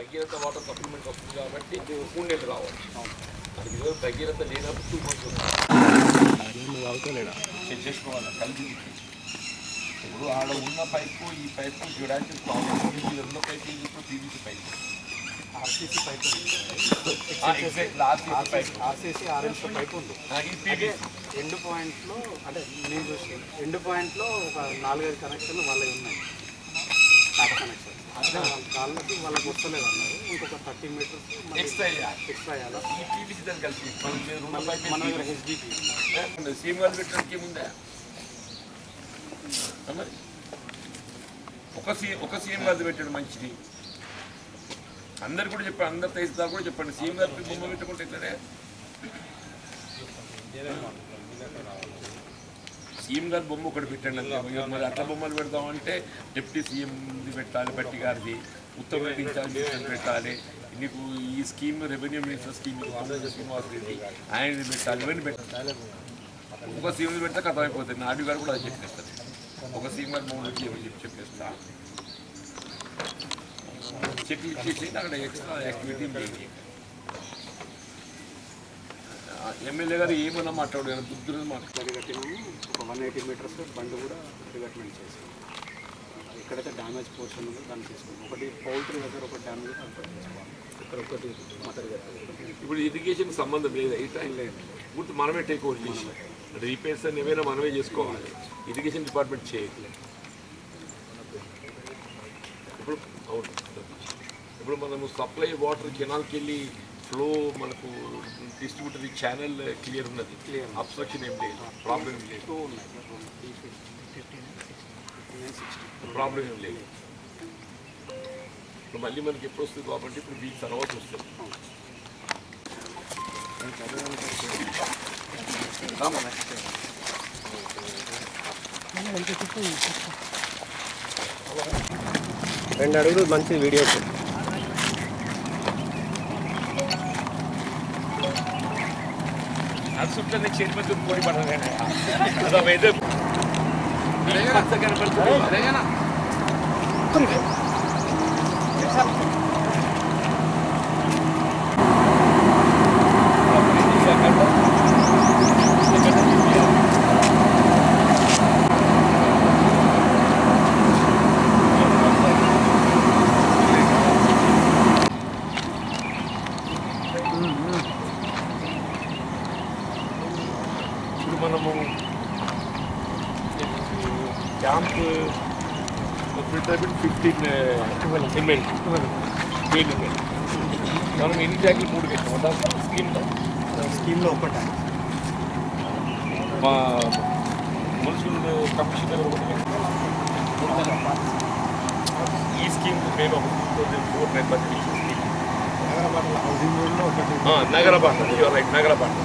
Bhagiratha water supplement వస్తుంది కాబట్టి మూడు నెలలు రావాలి అది ఈరోజు భగీరథ లేనప్పుడు టూ మంత్స్ చేసుకోవాలి కలిసి ఇప్పుడు ఆడ ఉన్న పైపు ఈ పైపు చూడడానికి ప్రాబ్లం ఉన్న పైపు ఇప్పుడు PVC pipe. RCC pipe exact RCC orange pipe ఉంది. పీవీసీ ఎండ్ పాయింట్లో అంటే నేను చూసి ఎండ్ పాయింట్లో ఒక నాలుగైదు కనెక్షన్లు వాళ్ళవి ఉన్నాయి. వాళ్ళకి వస్తలేదు అన్నారు. ఇంకొక థర్టీ మీటర్స్ ఎక్స్ట్రా ఎక్స్ట్రా ఈ దాన్ని మనం దగ్గర హెచ్డిపి సీమ్ వాళ్ళు ఒక సీ ఒక సీఎం గారు పెట్టాడు మంచిది. అందరు కూడా చెప్పారు అందరు తహసీల్దార్ కూడా చెప్పండి. సీఎం గారికి బొమ్మ పెట్టుకుంటే ఎట్లనే? సీఎం గారి బొమ్మ ఒకటి పెట్టండి అంతే. ఇక మరి అట్లా బొమ్మలు పెడదామంటే డిప్యూటీ సీఎంది పెట్టాలి బట్టి గారిది. ఉత్తమ ఇన్ఛార్జ్ పెట్టాలి. నీకు ఈ scheme revenue minister scheme Srinivas Reddy. ఆయనది పెట్టాలి ఇవన్నీ పెట్టాలి. ఒక సీఎం పెడితే కథ అయిపోతుంది నాడు గారు కూడా అది చెప్పేస్తారు. ఒక సీఎం గారు మూడు చెప్పి చెప్పి చెప్పేస్తా. చెక్ ఇచ్చేసి అక్కడ ఎక్స్ట్రా యాక్టివిటీ మెయిన్ ఎమ్మెల్యే గారు ఏమన్నా మాట్లాడు బుద్ధులు మాట్లాడు కట్టినాము ఒక వన్ ఎయిటీ మీటర్స్ బండ్ కూడా రివెట్మెంట్ చేసాం ఎక్కడైతే డ్యామేజ్ పోర్షన్ ఉందో దాన్ని తీసుకున్నాం. ఒకటి పౌల్ట్రీ దగ్గర ఒక డ్యామేజ్ ఇక్కడ ఒకటి ఇప్పుడు ఇరిగేషన్ సంబంధం లేదు? ఈ టైం లేదు పూర్తి మనమే టేక్ ఓవర్ చేసి రిపేర్స్ అని ఏమైనా మనమే చేసుకోవాలి. ఇరిగేషన్ డిపార్ట్మెంట్ చేయట్లేదు ఇప్పుడు అవును. ఇప్పుడు మనము సప్లై వాటర్ కెనాల్కి వెళ్ళి ఫ్లో మనకు డిస్ట్రిబ్యూటర్ ఛానల్ క్లియర్ ఉన్నది. అబ్స్ట్రక్షన్ ఏం లేదు. ప్రాబ్లం ఏం లేదు. ప్రాబ్లం ఏం లేదు. ఇప్పుడు మళ్ళీ మనకి ఎప్పుడు వస్తుంది కాబట్టి ఇప్పుడు వీక్ తర్వాత వస్తుంది. రెండు అడుగులు మంచి వీడియో ಅಸುಟ್ಟನ್ನು ಚೇರ್ಮನ್ ಕೋರಿ ಬರ್ತದೆ ಅದಾವ ಇದು ಬರ್ತದೆ ఎంఎల్ ట్వెల్వ్ ఎంఎల్ మనం ఎన్ని ట్యాంకులు మూడు పెట్టాం స్కీమ్ స్కీమ్లో ఒకటి మా మున్సిపల్ కమిషనర్ ఒకటి ఈ స్కీమ్ మేము ఫోర్ మెంబర్ స్కీమ్ హౌసింగ్ రోడ్లో ఒకటి నగర బాట రైట్ నగర బాట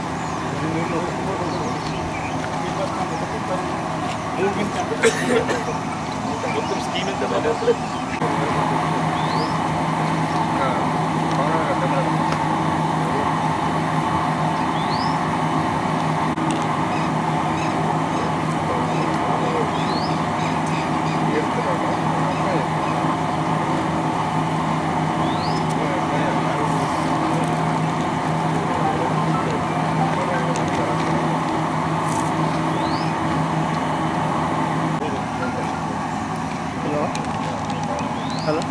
మొత్తం స్కీమ్ ఎంత హలో హలో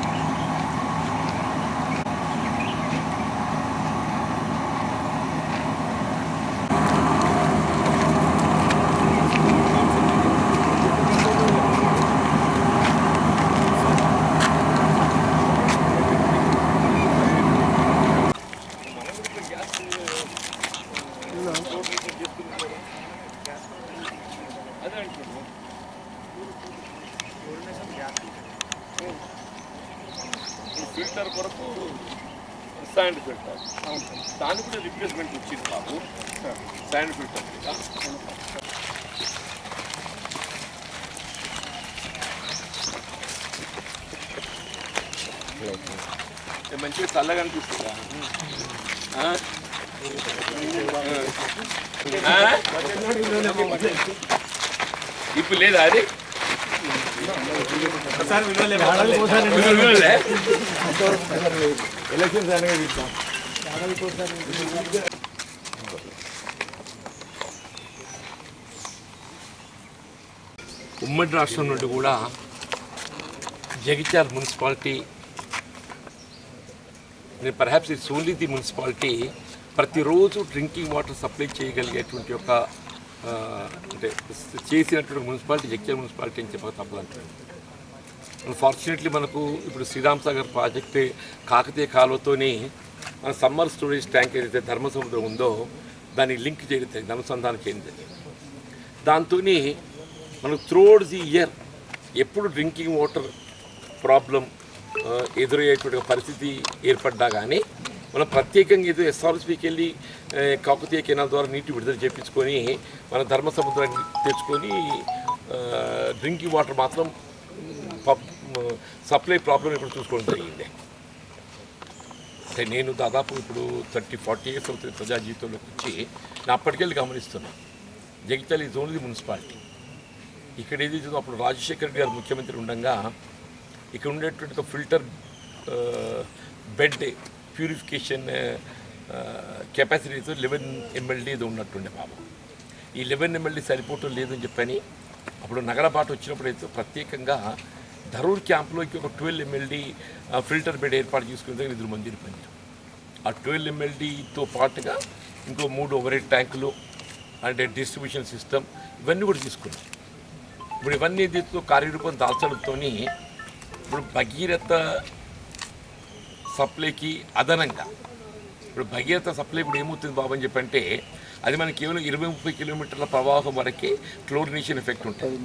అదే అంటున్నాను ఈ ఫిల్టర్ కొరకు శాండ్ ఫిల్టర్ దాని కూడా రిప్లేస్మెంట్ వచ్చింది మాకు శాండ్ ఫిల్టర్ మంచిగా చల్లగా అనిపిస్తుందా? ఇప్పుడు లేదా అది? ఎలక్షన్స్ అనగా ఉమ్మడి రాష్ట్రం నుండి కూడా Jagtial municipality perhaps it's only the municipality ప్రతిరోజు డ్రింకింగ్ వాటర్ సప్లై చేయగలిగేటువంటి ఒక అంటే చేసినటువంటి మున్సిపాలిటీ జగిత్యాల మున్సిపాలిటీ అని చెప్పక తప్పదంటారు. ఫార్చునేట్లీ మనకు ఇప్పుడు శ్రీరామ్ సాగర్ ప్రాజెక్ట్ కాకతీయ కాలువతోనే మన సమ్మర్ స్టోరేజ్ ట్యాంక్ ఏదైతే ధర్మసముద్రం ఉందో దాన్ని లింక్ చేయడం అనుసంధానం చేయడం దాంతో మనకు త్రోడ్ ది ఇయర్ ఎప్పుడు డ్రింకింగ్ వాటర్ ప్రాబ్లం ఎదురయ్యేటువంటి పరిస్థితి ఏర్పడ్డా కానీ మనం ప్రత్యేకంగా ఏదో ఎస్ఆర్ఎస్పీకి వెళ్ళి కాకతీయ కెనాల్ ద్వారా నీటి విడుదల చేయించుకొని మన ధర్మ సముద్రాన్ని తెచ్చుకొని డ్రింకింగ్ వాటర్ మాత్రం సప్లై ప్రాబ్లం ఇప్పుడు చూసుకోవడం జరిగింది. అంటే నేను దాదాపు ఇప్పుడు థర్టీ ఫార్టీ ఇయర్స్ అవుతుంది ప్రజా జీవితంలోకి వచ్చి నేను అప్పటికెళ్ళి గమనిస్తున్నాను జగిత్యాల ఈ జోన్ది మున్సిపాలిటీ ఇక్కడ ఏది అప్పుడు రాజశేఖర్ రెడ్డి గారు ముఖ్యమంత్రి ఉండగా ఇక్కడ ఉండేటువంటి ఫిల్టర్ బెడ్ ప్యూరిఫికేషన్ కెపాసిటీతో లెవెన్ ఎంఎల్డీ ఇది ఉన్నట్టుండే బాబు. ఈ లెవెన్ ఎంఎల్డీ సరిపోవటం లేదని చెప్పని అప్పుడు నగరబాట వచ్చినప్పుడు అయితే ప్రత్యేకంగా ధరూర్ క్యాంప్లోకి ఒక ట్వెల్వ్ ఎంఎల్డీ ఫిల్టర్ బెడ్ ఏర్పాటు చేసుకునే ఇద్దరు మంజూరు పొందాం ఆ ట్వెల్వ్ ఎంఎల్డీతో పాటుగా ఇంకో మూడు ఓవర్ హెడ్ ట్యాంకులు అంటే డిస్ట్రిబ్యూషన్ సిస్టమ్ ఇవన్నీ కూడా తీసుకున్నాం ఇప్పుడు ఇవన్నీ దీంతో కార్యరూపం దాల్చడంతో ఇప్పుడు భగీరథ సప్లైకి అదనంగా. ఇప్పుడు భగీరథ సప్లై ఇప్పుడు ఏమవుతుంది బాబు అని చెప్పంటే అది మనకి కేవలం ఇరవై ముప్పై కిలోమీటర్ల ప్రవాహం వరకే క్లోరినేషన్ ఎఫెక్ట్ ఉంటుంది.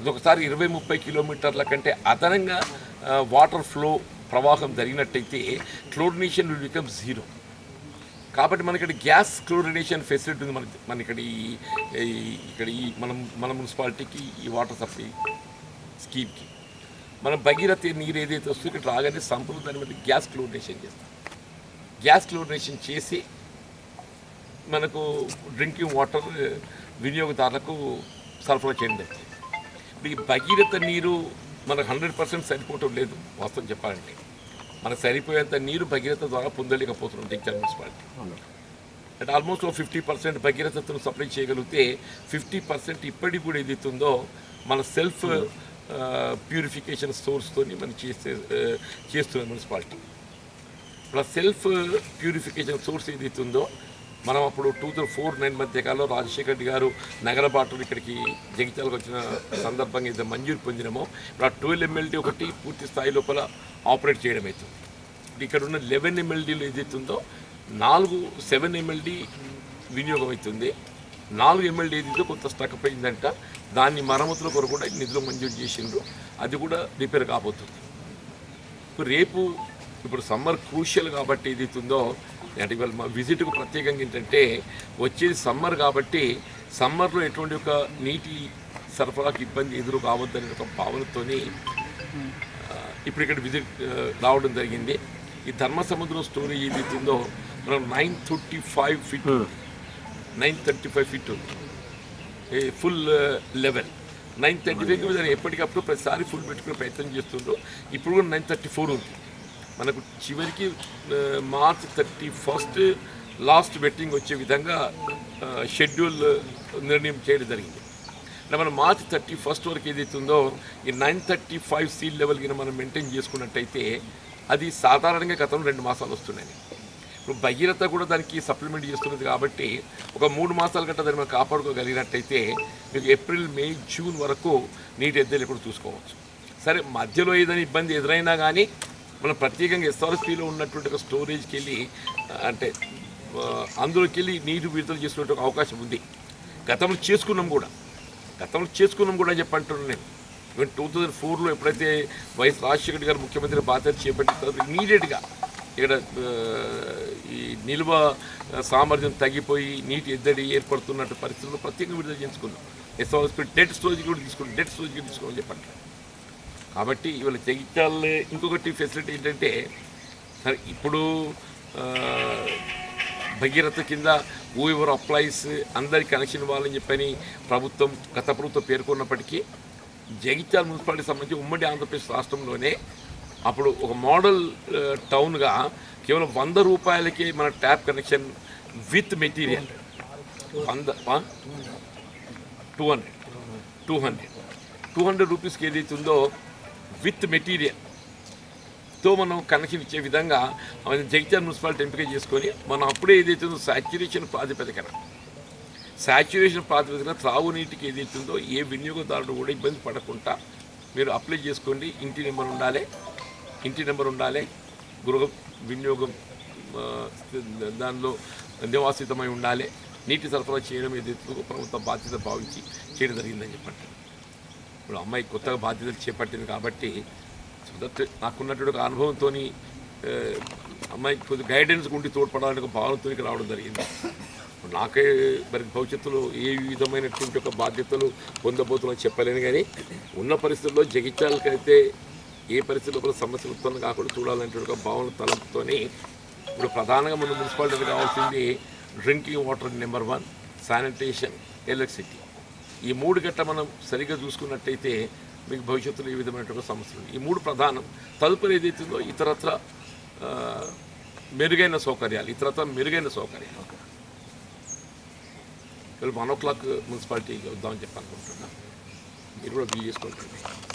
ఇది ఒకసారి ఇరవై ముప్పై కిలోమీటర్ల కంటే అదనంగా వాటర్ ఫ్లో ప్రవాహం జరిగినట్టయితే క్లోరినేషన్ విల్ బికమ్ జీరో కాబట్టి మన ఇక్కడ గ్యాస్ క్లోరినేషన్ ఫెసిలిటీ ఉంది మన మన ఇక్కడ ఈ- ఇక్కడ ఈ మనం మన మున్సిపాలిటీకి ఈ వాటర్ సప్లై స్కీమ్కి మనం భగీరథ నీరు ఏదైతే వస్తుందో ఇక్కడ రాగానే సంపూర్ణ దాన్ని బట్టి గ్యాస్ క్లోరినేషన్ చేస్తాం. గ్యాస్ క్లోరినేషన్ చేసి మనకు డ్రింకింగ్ వాటర్ వినియోగదారులకు సరఫరా చేయడం ఇప్పుడు ఈ భగీరథ నీరు మనకు హండ్రెడ్ పర్సెంట్ సరిపోవటం లేదు వాస్తవం చెప్పాలంటే. మనకు సరిపోయేంత నీరు భగీరథ ద్వారా పొందలేకపోతున్నాం జగిత్యాల మున్సిపాలిటీ. అంటే ఆల్మోస్ట్ ఫిఫ్టీ పర్సెంట్ భగీరథను సప్లై చేయగలిగితే ఫిఫ్టీ పర్సెంట్ ఇప్పటికి కూడా ఏదైతుందో మన సెల్ఫ్ ప్యూరిఫికేషన్ సోర్స్తో మనం చేసే చేస్తుంది municipality. Plus self purification source ఏదైతుందో మనం అప్పుడు టూ థౌజండ్ ఫోర్ నైన్ మధ్య కాలంలో రాజశేఖర్ రెడ్డి గారు నగర బాటలు ఇక్కడికి జగిత్యాలకు వచ్చిన సందర్భంగా ఇది మంజూరు పొందినమో ఇప్పుడు ఆ ట్వెల్వ్ ఎమ్మెల్టీ ఒకటి పూర్తి స్థాయి లోపల ఆపరేట్ చేయడం అవుతుంది ఇక్కడ ఉన్న లెవెన్ ఎమ్మెల్డీలు ఏదైతుందో నాలుగు సెవెన్ ఎమ్మెల్డీ వినియోగం అవుతుంది నాలుగు ఎమ్మెల్యేదితో కొంత స్టక్ అయిందంట దాన్ని మరమ్మతుల కొరకు కూడా నిధులు మంజూరు చేసిండ్రు. అది కూడా రిపేర్ కాబోతుంది. ఇప్పుడు రేపు ఇప్పుడు సమ్మర్ క్రూషియల్ కాబట్టి ఏదైతుందో అంటే ఇవాళ మా విజిట్కు ప్రత్యేకంగా ఏంటంటే వచ్చేది సమ్మర్ కాబట్టి సమ్మర్లో ఎటువంటి ఒక నీటి సరఫరాకు ఇబ్బంది ఎదురు కావద్దనే ఒక భావనతోని ఇప్పుడు ఇక్కడ విజిట్ రావడం జరిగింది. ఈ ధర్మ సముద్రం స్టోరేజ్ ఏదైతుందో మనం nine thirty five feet nine thirty five feet ఉంది. Full level uh, nine thirty five దాన్ని ఎప్పటికప్పుడు ప్రతిసారి ఫుల్ పెట్టుకునే ప్రయత్నం చేస్తుండ్రు. ఇప్పుడు కూడా నైన్ థర్టీ ఫోర్ ఉంది. మనకు చివరికి uh, March thirty first last betting వచ్చే విధంగా uh, షెడ్యూల్ నిర్ణయం చేయడం జరిగింది. అంటే మనం మార్చ్ థర్టీ ఫస్ట్ వరకు ఏదైతే ఉందో ఈ nine thirty five sill level కింద మనం మెయింటైన్ చేసుకున్నట్టయితే అది సాధారణంగా గతంలో రెండు మాసాలు వస్తున్నాయి. ఇప్పుడు భగీరథ కూడా దానికి సప్లిమెంట్ చేస్తున్నది కాబట్టి ఒక మూడు మాసాల గట్ట దాన్ని మనం కాపాడుకోగలిగినట్టయితే మీకు ఏప్రిల్ మే జూన్ వరకు నీటి ఎద్దలు కూడా చూసుకోవచ్చు. సరే మధ్యలో ఏదైనా ఇబ్బంది ఎదురైనా కానీ మనం ప్రత్యేకంగా ఎస్ఆర్ఎస్పీలో ఉన్నటువంటి ఒక స్టోరేజ్కి వెళ్ళి అంటే అందులోకి వెళ్ళి నీరు విడుదల చేసుకునే ఒక అవకాశం ఉంది. గతంలో చేసుకున్నాం కూడా. గతంలో చేసుకున్నాం కూడా అని నేను. ఈవెన్ టూ థౌజండ్ ఫోర్లో ఎప్పుడైతే వైఎస్ రాజశేఖర్ గారు ముఖ్యమంత్రి బాధ్యత చేపట్టిన తర్వాత ఇమీడియట్గా ఇక్కడ ఈ నిల్వ సామర్థ్యం తగ్గిపోయి నీటి ఎద్దడి ఏర్పడుతున్నట్టు పరిస్థితుల్లో ప్రత్యేకంగా విడుదల చేసుకున్నాం ఎస్ఆర్ఎస్పీ డెడ్ స్టోరేజ్ కూడా తీసుకున్నాం డెడ్ స్టోరేజ్ కూడా తీసుకోమని చెప్పండి. కాబట్టి ఇవాళ జగిత్యాల ఇంకొకటి ఫెసిలిటీ ఏంటంటే సరే ఇప్పుడు భగీరథ కింద ఊవర్ ఎవరు అప్లైస్ అందరికి కనెక్షన్ ఇవ్వాలని చెప్పని ప్రభుత్వం గత ప్రభుత్వం పేర్కొన్నప్పటికీ జగిత్యాల మున్సిపాలిటీ సంబంధించి ఉమ్మడి ఆంధ్రప్రదేశ్ రాష్ట్రంలోనే అప్పుడు ఒక మోడల్ టౌన్గా కేవలం వంద రూపాయలకి మన ట్యాప్ కనెక్షన్ విత్ మెటీరియల్. వంద two hundred. Two hundred. Two hundred రూపీస్కి ఏదైతే ఉందో విత్ మెటీరియల్. తో మనం కనెక్షన్ ఇచ్చే విధంగా మన జగిత్యాల మున్సిపాలిటీ ఎంపిక చేసుకొని మనం అప్పుడే ఏదైతే ఉందో సాచ్యురేషన్ ప్రాతిపదికన సాచ్యురేషన్ ప్రాతిపదికన త్రాగునీటికి ఏదైతే ఉందో ఏ వినియోగదారుడు కూడా ఇబ్బంది పడకుండా మీరు అప్లై చేసుకోండి. ఇంటి నెంబర్ ఉండాలి. ఇంటి నెంబర్ ఉండాలి. గృహ వినియోగం దానిలో నివాసితమై ఉండాలి. నీటి సరఫరా చేయడం ఏదైతే ప్రభుత్వం ప్రభుత్వ బాధ్యత భావించి చేయడం జరిగిందని చెప్పండి. ఇప్పుడు అమ్మాయి కొత్తగా బాధ్యతలు చేపట్టింది కాబట్టి సో దట్ నాకున్నటువంటి ఒక అనుభవంతో అమ్మాయి కొద్దిగా గైడెన్స్ ఉండి తోడ్పడాలని ఒక భావనతో రావడం జరిగింది. నాకే మరి భవిష్యత్తులో ఏ విధమైనటువంటి ఒక బాధ్యతలు పొందబోతున్నా చెప్పలేను కానీ ఉన్న పరిస్థితుల్లో జగిత్యాలకైతే ఏ పరిస్థితి లోపల సమస్యలు ఉత్పన్నం కాకుండా చూడాలనేటువంటి ఒక భావన తలంపుతోని ఇప్పుడు ప్రధానంగా మన మున్సిపాలిటీ కావాల్సింది drinking water number one sanitation electricity. ఈ మూడు గట్ట మనం సరిగ్గా చూసుకున్నట్టయితే మీకు భవిష్యత్తులో ఈ విధమైనటువంటి సమస్యలు ఈ మూడు ప్రధానం. తదుపరి ఏదైతుందో ఇతరత్ర మెరుగైన సౌకర్యాలు ఇతరత్ర మెరుగైన సౌకర్యాలు. వన్ ఓ క్లాక్ మున్సిపాలిటీకి వద్దామని చెప్పి అనుకుంటున్నా. మీరు కూడా బిల్ చేసుకుంటున్నాను